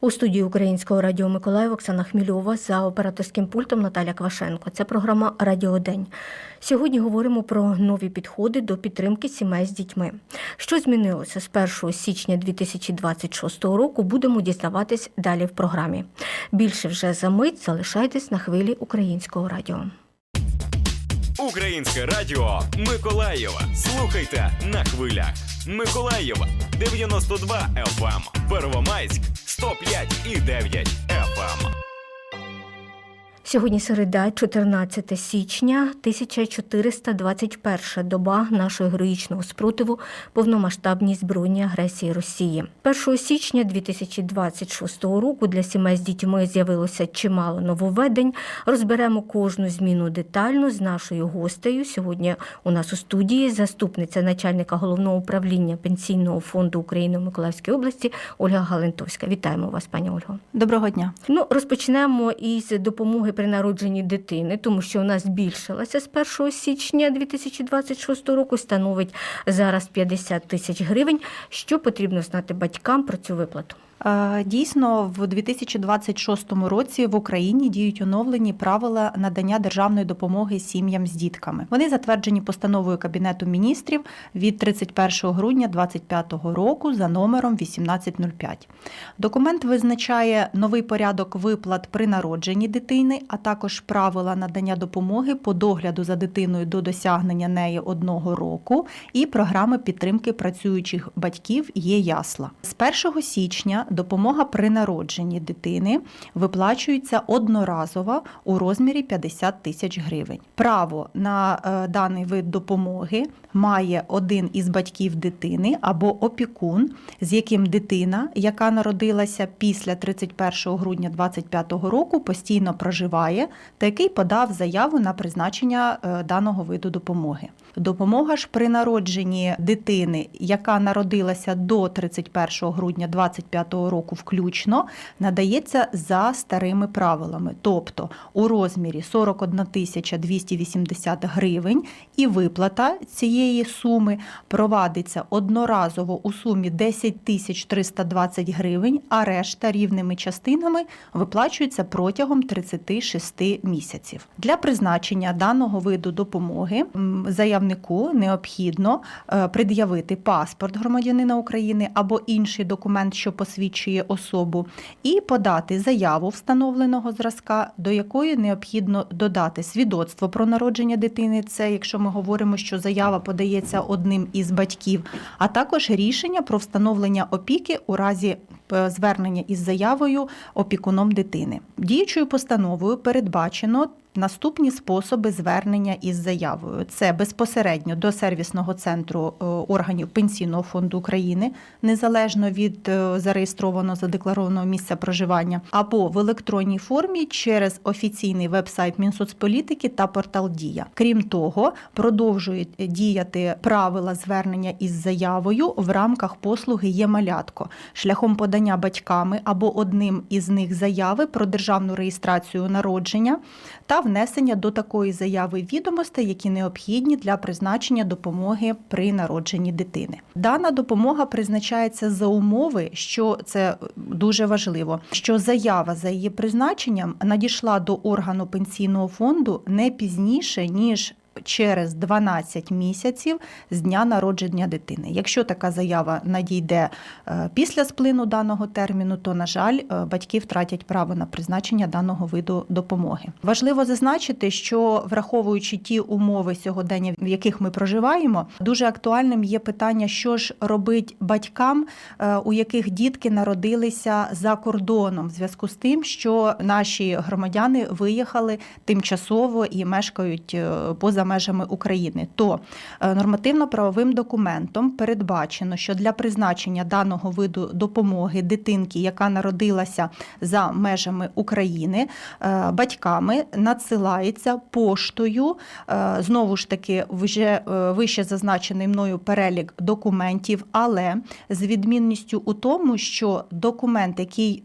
У студії Українського радіо Миколаїв Оксана Хмільова за операторським пультом Наталя Квашенко. Це програма Радіодень. Сьогодні говоримо про нові підходи до підтримки сімей з дітьми. Що змінилося з 1 січня 2026 року, будемо дізнаватись далі в програмі. Більше вже за мить залишайтесь на хвилі Українського радіо. Українське радіо Миколаєва. Слухайте на хвилях. Миколаєва 92 FM. Первомайськ 105 і 9 FM. Сьогодні середа, 14 січня, 1421 доба нашого героїчного спротиву повномасштабній збройній агресії Росії. 1 січня 2026 року для сімей з дітьми з'явилося чимало нововведень. Розберемо кожну зміну детально з нашою гостею. Сьогодні у нас у студії заступниця начальника головного управління пенсійного фонду України в Миколаївській області Ольга Галентовська. Вітаємо вас, пані Ольго. Доброго дня. Ну, розпочнемо із допомоги при народженні дитини, тому що вона збільшилася з 1 січня 2026 року, становить зараз 50 тисяч гривень. Що потрібно знати батькам про цю виплату? Е, Дійсно, в 2026 році в Україні діють оновлені правила надання державної допомоги сім'ям з дітками. Вони затверджені постановою Кабінету міністрів від 31 грудня 2025 року за номером 1805. Документ визначає новий порядок виплат при народженні дитини, а також правила надання допомоги по догляду за дитиною до досягнення неї одного року і програми підтримки працюючих батьків є ясла. З 1 січня допомога при народженні дитини виплачується одноразово у розмірі 50 тисяч гривень. Право на е, даний вид допомоги має один із батьків дитини або опікун, з яким дитина, яка народилася після 31 грудня 2025 року, постійно проживає та який подав заяву на призначення е, даного виду допомоги. Допомога ж при народженні дитини, яка народилася до 31 грудня 2025 року включно, надається за старими правилами, тобто у розмірі 41 тисяча 280 гривень, і виплата цієї суми провадиться одноразово у сумі 10 тисяч 320 гривень, а решта рівними частинами виплачується протягом 36 місяців. Для призначення даного виду допомоги м, заявнику необхідно е, пред'явити паспорт громадянина України або інший документ, що посвідчує особу, і подати заяву встановленого зразка, до якої необхідно додати свідоцтво про народження дитини. Це якщо ми говоримо, що заява подається одним із батьків, а також рішення про встановлення опіки у разі звернення із заявою опікуном дитини. Діючою постановою передбачено. Наступні способи звернення із заявою це безпосередньо до сервісного центру е, органів пенсійного фонду України, незалежно від е, зареєстрованого задекларованого місця проживання, або в електронній формі через офіційний вебсайт Мінсоцполітики та портал Дія. Крім того, продовжують діяти правила звернення із заявою в рамках послуги є малятко шляхом подання батьками або одним із них заяви про державну реєстрацію народження та внесення до такої заяви відомостей, які необхідні для призначення допомоги при народженні дитини. Дана допомога призначається за умови, що це дуже важливо, що заява за її призначенням надійшла до органу пенсійного фонду не пізніше ніж. Через 12 місяців з дня народження дитини. Якщо така заява надійде е, після сплину даного терміну, то на жаль, е, батьки втратять право на призначення даного виду допомоги. Важливо зазначити, що враховуючи ті умови сьогодення, в яких ми проживаємо, дуже актуальним є питання, що ж робить батькам, е, у яких дітки народилися за кордоном, в зв'язку з тим, що наші громадяни виїхали тимчасово і мешкають поза межами України. То е, нормативно-правовим документом передбачено, що для призначення даного виду допомоги дитинки, яка народилася за межами України, е, батьками надсилається поштою. е, Знову ж таки, вже вище зазначений мною перелік документів, але з відмінністю у тому, що документ, який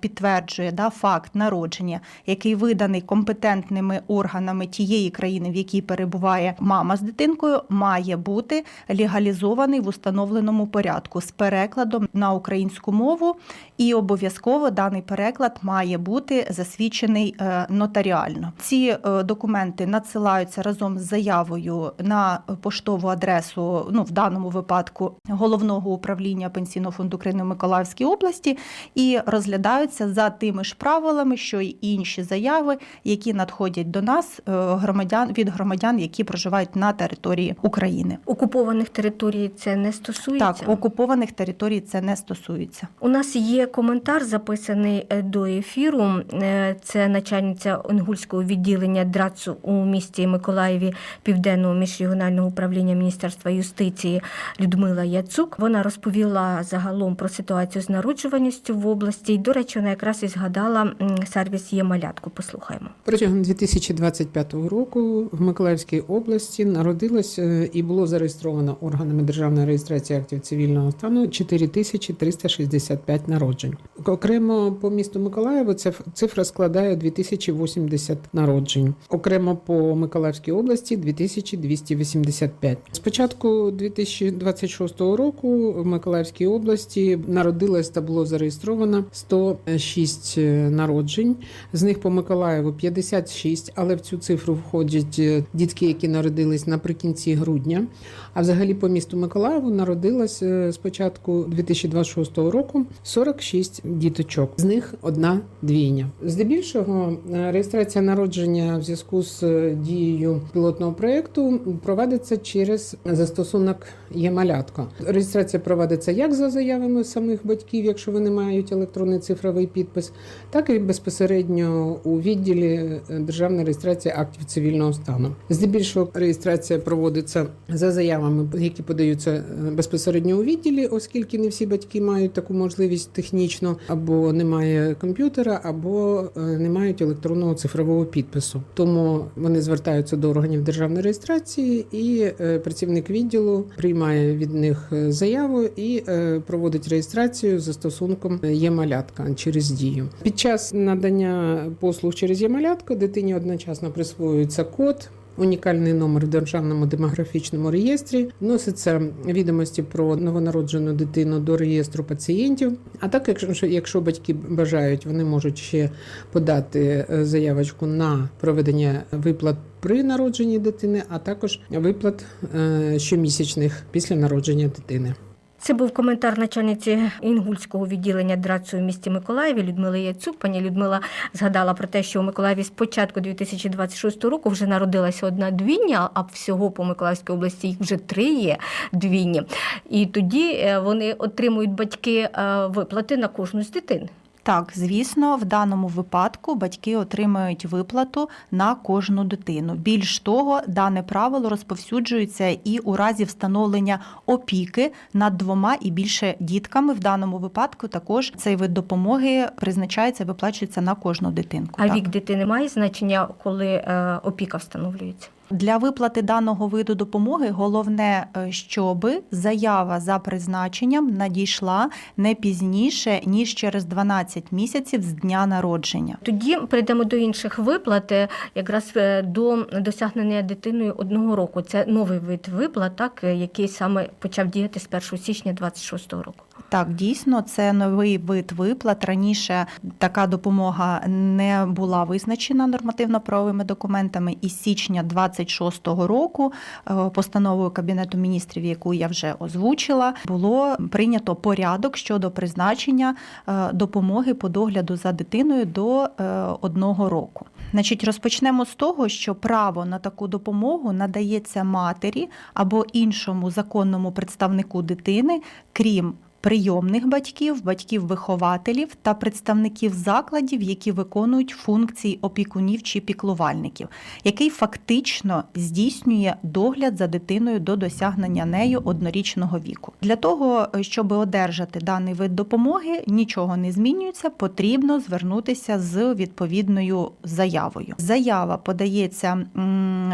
підтверджує да, факт народження, який виданий компетентними органами тієї країни, в якій перебуває перебуває мама з дитинкою, має бути легалізований в установленому порядку з перекладом на українську мову, і обов'язково даний переклад має бути засвідчений е, нотаріально. Ці е, документи надсилаються разом з заявою на поштову адресу, ну в даному випадку головного управління пенсійного фонду України в Миколаївській області, і розглядаються за тими ж правилами, що й інші заяви, які надходять до нас е, громадян від громадян, які проживають на території України. Окупованих територій це не стосується. Так, окупованих територій це не стосується. У нас є коментар, записаний е, до ефіру. Е, Це начальниця Онгульського відділення ДРАЦу у місті Миколаєві Південного міжрегіонального управління Міністерства юстиції Людмила Яцук. Вона розповіла загалом про ситуацію з народжуваністю в області. І, до речі, вона якраз і згадала сервіс є малятку. Послухаємо. Протягом 2025 року в Миколаївській області народилось е, і було зареєстровано органами державної реєстрації актів цивільного стану 4365 народжень. Окремо по місту Миколаєву ця цифра складає 2080 народжень. Окремо по Миколаївській області 2285. З початку 2026 року в Миколаївській області народилось та було зареєстровано 106 народжень. З них по Миколаєву 56, але в цю цифру входять е, дітки, які народились наприкінці грудня. А взагалі по місту Миколаєву народилось з початку 2026 року 46 діточок. З них одна двійня. Здебільшого е, реєстрація народження в зв'язку з е, дією пілотного проєкту проводиться через застосунок «Є-малятко». Реєстрація проводиться як за заявами самих батьків, якщо вони мають електронний цифровий підпис, так і безпосередньо у відділі е, державної реєстрації актів цивільного стану. Здебільшого реєстрація проводиться за заявами, які подаються е, безпосередньо у відділі, оскільки не всі батьки мають таку можливість технічно, або немає комп'ютера, або е, не мають електронного цифрового підпису. Тому вони звертаються до органів державної реєстрації, і е, працівник відділу приймає від них заяву і проводить реєстрацію за стосунком є-малятка через дію. Під час надання послуг через є-малятко дитині одночасно присвоюється код. Унікальний номер в державному демографічному реєстрі вноситься відомості про новонароджену дитину до реєстру пацієнтів. А так, якщо якщо батьки бажають, вони можуть ще подати е, заявочку на проведення виплат при народженні дитини, а також виплат е, щомісячних після народження дитини. Це був коментар начальниці Інгульського відділення ДРАЦу у місті Миколаєві Людмили Яцюк. Пані Людмила згадала про те, що у Миколаєві з початку 2026 року вже народилася одна двійня, а всього по Миколаївській області їх вже три є двійні. І тоді е, вони отримують батьки е, виплати на кожну з дитин. Так, звісно, в даному випадку батьки отримають виплату на кожну дитину. Більш того, дане правило розповсюджується і у разі встановлення опіки над двома і більше дітками. В даному випадку також цей вид допомоги призначається, виплачується на кожну дитинку. А Так. вік дитини має значення, коли е, опіка встановлюється. Для виплати даного виду допомоги головне, е, щоб заява за призначенням надійшла не пізніше ніж через 12 місяців з дня народження. Тоді перейдемо до інших виплат, е, якраз е, до досягнення дитиною одного року. Це новий вид виплат, так, який саме почав діяти з 1 січня 26 року. Так, дійсно, це новий вид виплат. Раніше така допомога не була визначена нормативно-правовими документами. І з січня 26-го року е, постановою Кабінету міністрів, яку я вже озвучила, було прийнято порядок щодо призначення е, допомоги по догляду за дитиною до е, одного року. Значить, розпочнемо з того, що право на таку допомогу надається матері або іншому законному представнику дитини, крім прийомних батьків, батьків-вихователів та представників закладів, які виконують функції опікунів чи піклувальників, який фактично здійснює догляд за дитиною до досягнення нею однорічного віку. Для того, щоб одержати даний вид допомоги, нічого не змінюється, потрібно звернутися з відповідною заявою. Заява подається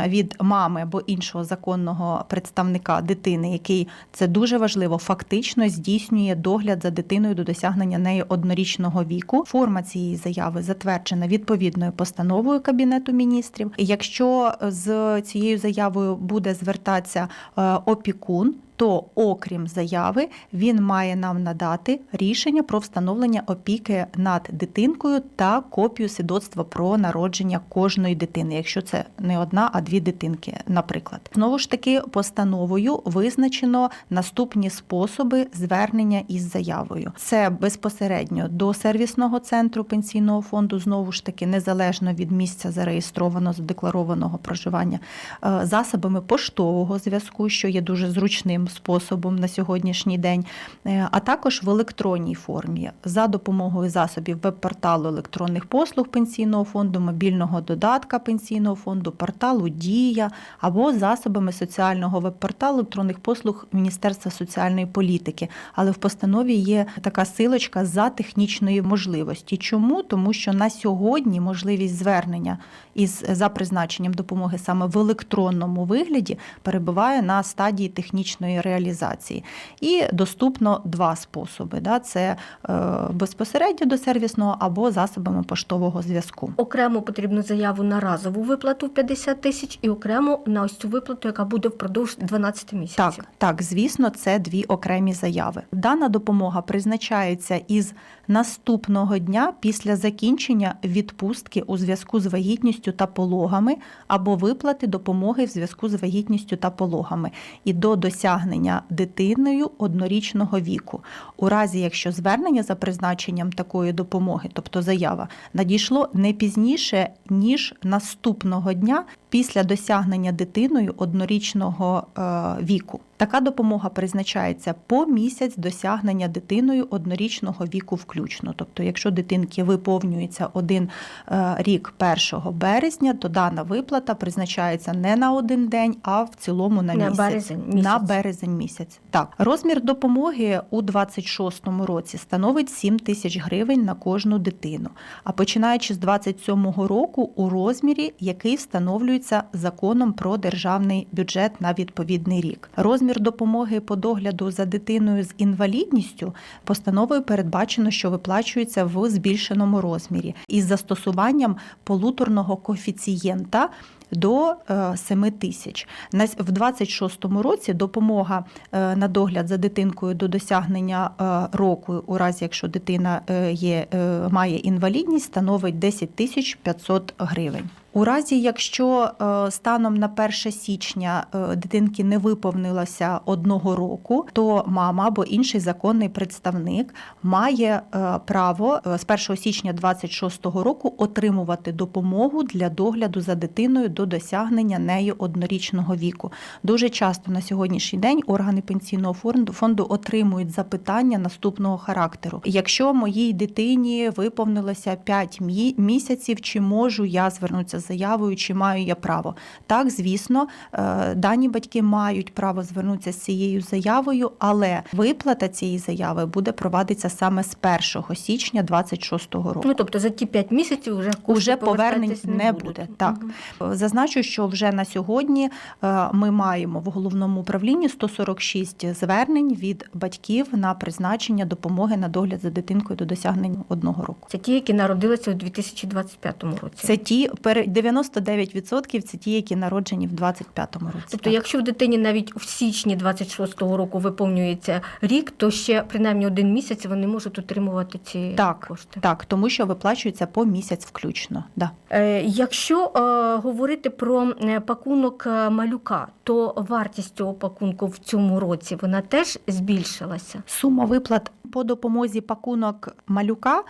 від мами або іншого законного представника дитини, який це дуже важливо, фактично здійснює здійснює догляд за дитиною до досягнення неї однорічного віку. Форма цієї заяви затверджена відповідною постановою Кабінету міністрів. Якщо з цією заявою буде звертатися е, опікун. То, окрім заяви, він має нам надати рішення про встановлення опіки над дитинкою та копію свідоцтва про народження кожної дитини, якщо це не одна, а дві дитинки, наприклад. Знову ж таки, постановою визначено наступні способи звернення із заявою: це безпосередньо до сервісного центру пенсійного фонду, знову ж таки, незалежно від місця зареєстрованого задекларованого проживання, е, засобами поштового зв'язку, що є дуже зручним способом на сьогоднішній день, е, а також в електронній формі за допомогою засобів веб-порталу електронних послуг пенсійного фонду, мобільного додатка пенсійного фонду, порталу Дія або засобами соціального веб-порталу електронних послуг Міністерства соціальної політики. Але в постанові є така силочка за технічної можливості. Чому? Тому що на сьогодні можливість звернення із за призначенням допомоги саме в електронному вигляді перебуває на стадії технічної реалізації. І доступно два способи: да? це е, безпосередньо до сервісного або засобами поштового зв'язку. Окремо потрібну заяву на разову виплату в 50 тисяч і окремо на ось цю виплату, яка буде впродовж 12 місяців. Так, так, звісно, це дві окремі заяви. Дана допомога призначається із наступного дня після закінчення відпустки у зв'язку з вагітністю та пологами або виплати допомоги в зв'язку з вагітністю та пологами і до досягнення дитиною однорічного віку. У разі, якщо звернення за призначенням такої допомоги, тобто заява, надійшло не пізніше ніж наступного дня після досягнення дитиною однорічного е, віку. Така допомога призначається по місяць досягнення дитиною однорічного віку включно. Тобто, якщо дитинки виповнюється один е, рік 1 березня, то дана виплата призначається не на один день, а в цілому на На місяць. березень місяць. На березень місяць. Так, розмір допомоги у 26-му році становить 7 тисяч гривень на кожну дитину. А починаючи з 27-го року у розмірі, який встановлюється законом про державний бюджет на відповідний рік. Розмір допомоги по догляду за дитиною з інвалідністю постановою передбачено, що виплачується в збільшеному розмірі із застосуванням полуторного коефіцієнта до е, 7 тисяч. На с- В 26-му році допомога е, на догляд за дитинкою до досягнення е, року, у разі якщо дитина е, є, е, має інвалідність, становить 10 тисяч 500 гривень. У разі, якщо е, станом на 1 січня е, дитинки не виповнилося одного року, то мама або інший законний представник має е, право з 1 січня 26 року отримувати допомогу для догляду за дитиною до досягнення нею однорічного віку. Дуже часто на сьогоднішній день органи пенсійного фонду отримують запитання наступного характеру: якщо моїй дитині виповнилося 5 мі- місяців, чи можу я звернутися заявою, чи маю я право? Так, звісно, е, дані батьки мають право звернутися з цією заявою, але виплата цієї заяви буде провадитися саме з 1 січня 26 року. Ну тобто за ті 5 місяців вже Уже повернень повертатись не будуть. буде. Так. Мгм. Зазначу, що вже на сьогодні е, ми маємо в головному управлінні 146 звернень від батьків на призначення допомоги на догляд за дитинкою до досягнення одного року. Це ті, які народилися у 2025 році. Це ті 99% це ті, які народжені в 25-му році. Тобто, Так. якщо в дитині навіть в січні 26-го року виповнюється рік, то ще принаймні один місяць вони можуть отримувати ці Так, кошти. так, тому що виплачується по місяць включно. Да. Е, Якщо е, говорити про е, пакунок е, малюка, то вартість цього пакунку в цьому році вона теж збільшилася. Сума виплат по допомозі пакунок малюка,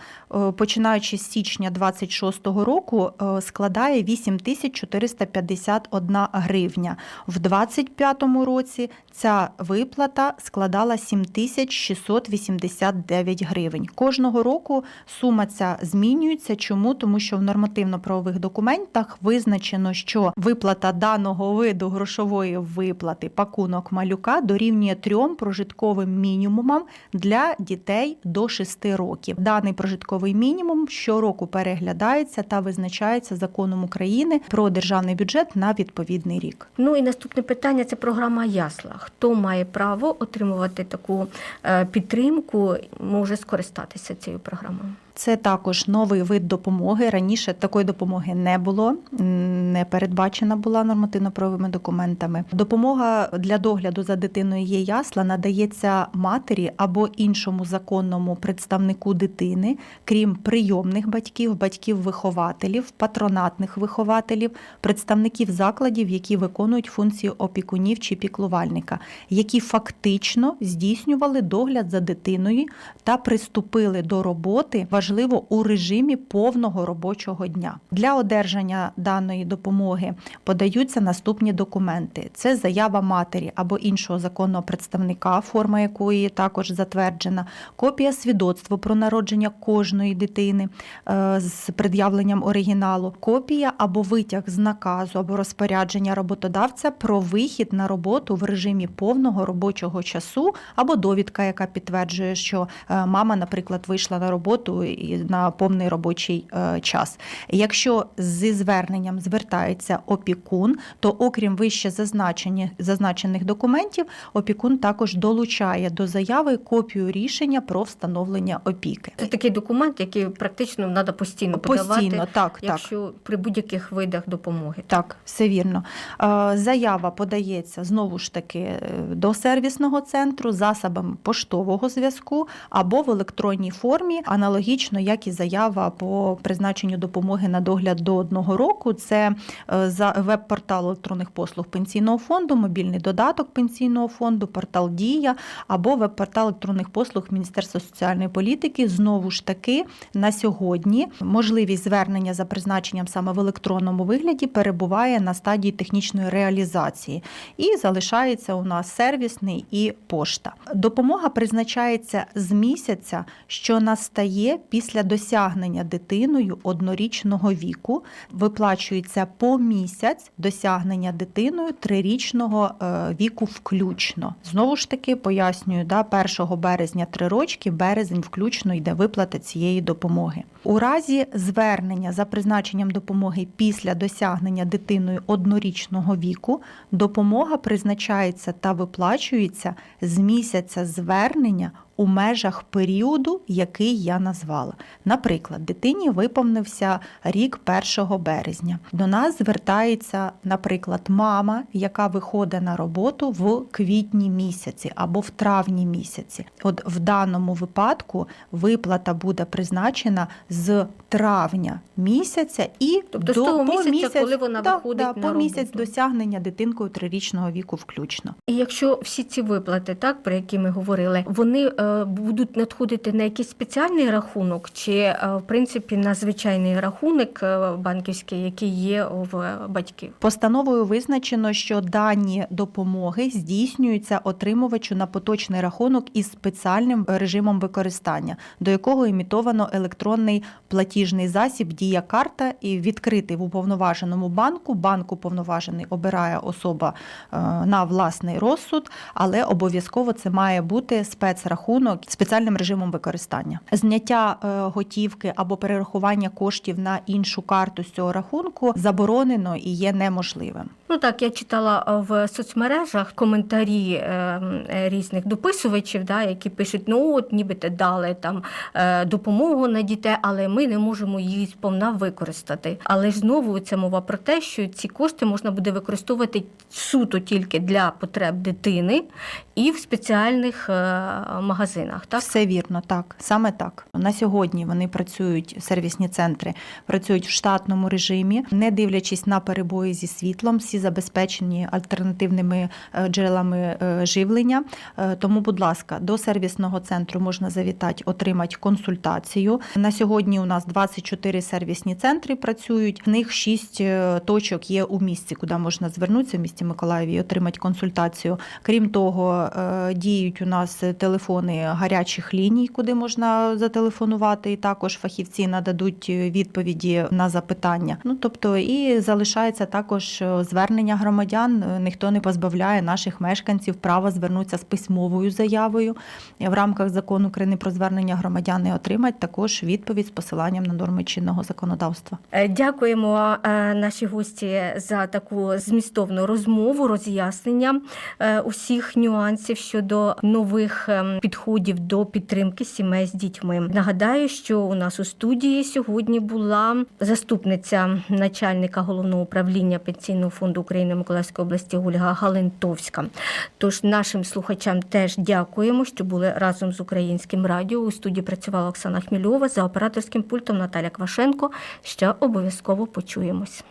починаючи з січня 26-го року, е, складає 8451 гривня. В 25-му році ця виплата складала 7689 гривень. Кожного року сума ця змінюється. Чому? Тому що в нормативно-правових документах визначено, що виплата даного виду грошової виплати пакунок малюка дорівнює трьом прожитковим мінімумам для дітей до 6 років. Даний прожитковий мінімум щороку переглядається та визначається законом законом України про державний бюджет на відповідний рік. Ну і наступне питання це програма Ясла. Хто має право отримувати таку е, підтримку, може скористатися цією програмою? Це також новий вид допомоги. Раніше такої допомоги не було, не передбачена була нормативно-правовими документами. Допомога для догляду за дитиною є ясла надається матері або іншому законному представнику дитини, крім прийомних батьків, батьків-вихователів, патронатних вихователів, представників закладів, які виконують функції опікунів чи піклувальника, які фактично здійснювали догляд за дитиною та приступили до роботи важливо у режимі повного робочого дня. Для одержання даної допомоги подаються наступні документи: це заява матері або іншого законного представника, форма якої також затверджена, копія свідоцтва про народження кожної дитини е, з пред'явленням оригіналу, копія або витяг з наказу або розпорядження роботодавця про вихід на роботу в режимі повного робочого часу, або довідка, яка підтверджує, що е, мама, наприклад, вийшла на роботу на повний робочий е, час. Якщо зі зверненням звертається опікун, то окрім вище зазначених документів, опікун також долучає до заяви копію рішення про встановлення опіки. Це такий документ, який практично треба постійно подавати, Постійно, так, так. якщо при будь-яких видах допомоги. Так, все вірно. Е, Заява подається знову ж таки е, до сервісного центру засобами поштового зв'язку або в електронній формі, аналогічно як і заява по призначенню допомоги на догляд до одного року. Це е, за веб-портал електронних послуг пенсійного фонду, мобільний додаток пенсійного фонду, портал Дія або веб-портал електронних послуг Міністерства соціальної політики. Знову ж таки на сьогодні можливість звернення за призначенням саме в електронному вигляді перебуває на стадії технічної реалізації і залишається у нас сервісний і пошта. Допомога призначається з місяця, що настає після досягнення дитиною однорічного віку, виплачується по місяць досягнення дитиною трирічного е, віку включно. Знову ж таки пояснюю, да, 1 березня три рочки, березень включно йде виплата цієї допомоги. У разі звернення за призначенням допомоги після досягнення дитиною однорічного віку, допомога призначається та виплачується з місяця звернення у межах періоду, який я назвала. Наприклад, дитині виповнився рік 1 березня. До нас звертається, наприклад, мама, яка виходить на роботу в квітні місяці або в травні місяці. От в даному випадку виплата буде призначена з травня місяця і Тобто з до того по місяця, місяць, коли вона да, виходить да, на по місяць досягнення дитинкою трирічного віку включно. І якщо всі ці виплати, так про які ми говорили, вони е, будуть надходити на якийсь спеціальний рахунок, чи е, в принципі на звичайний рахунок е, банківський, який є в батьків? Постановою визначено, що дані допомоги здійснюються отримувачу на поточний рахунок із спеціальним режимом використання, до якого імітовано електронний платіжний засіб Дія карта і відкритий в уповноваженому банку. Банк уповноважений обирає особа е, на власний розсуд, але обов'язково це має бути спецрахунок спеціальним режимом використання. Зняття е, готівки або перерахування коштів на іншу карту з цього рахунку заборонено і є неможливим. Ну так, я читала е, в соцмережах коментарі е, е, різних дописувачів, да, які пишуть: ну от нібито дали там допомогу на дітей, але ми не можемо її сповна використати. Але ж знову це мова про те, що ці кошти можна буде використовувати суто тільки для потреб дитини і в спеціальних магазинах. Так Все вірно, так саме так. На сьогодні вони працюють, сервісні центри працюють в штатному режимі, не дивлячись на перебої зі світлом, всі забезпечені альтернативними е, джерелами е, живлення. Е, Тому, будь ласка, до сервісного центру можна завітати, отримати консультацію. На сьогодні у нас 24 сервісні центри працюють. В них 6 точок є у місті, куди можна звернутися в місті Миколаєві і отримати консультацію. Крім того, діють у нас телефони гарячих ліній, куди можна зателефонувати, і також фахівці нададуть відповіді на запитання. Ну тобто, і залишається також звернення звернення громадян е, ніхто не позбавляє наших мешканців права звернутися з письмовою заявою е, в рамках закону України про звернення громадян і отримати також відповідь з посиланням на норми чинного законодавства. Е, Дякуємо нашій гості за таку змістовну розмову, роз'яснення усіх нюансів щодо нових ем, підходів до підтримки сімей з дітьми. Нагадаю, що у нас у студії сьогодні була заступниця начальника головного управління пенсійного фонду України Миколаївської області Ольга Галентовська. Тож нашим слухачам теж дякуємо, що були разом з українським радіо. У студії працювала Оксана Хмільова за операторським пультом Наталя Квашенко. Ще обов'язково почуємось.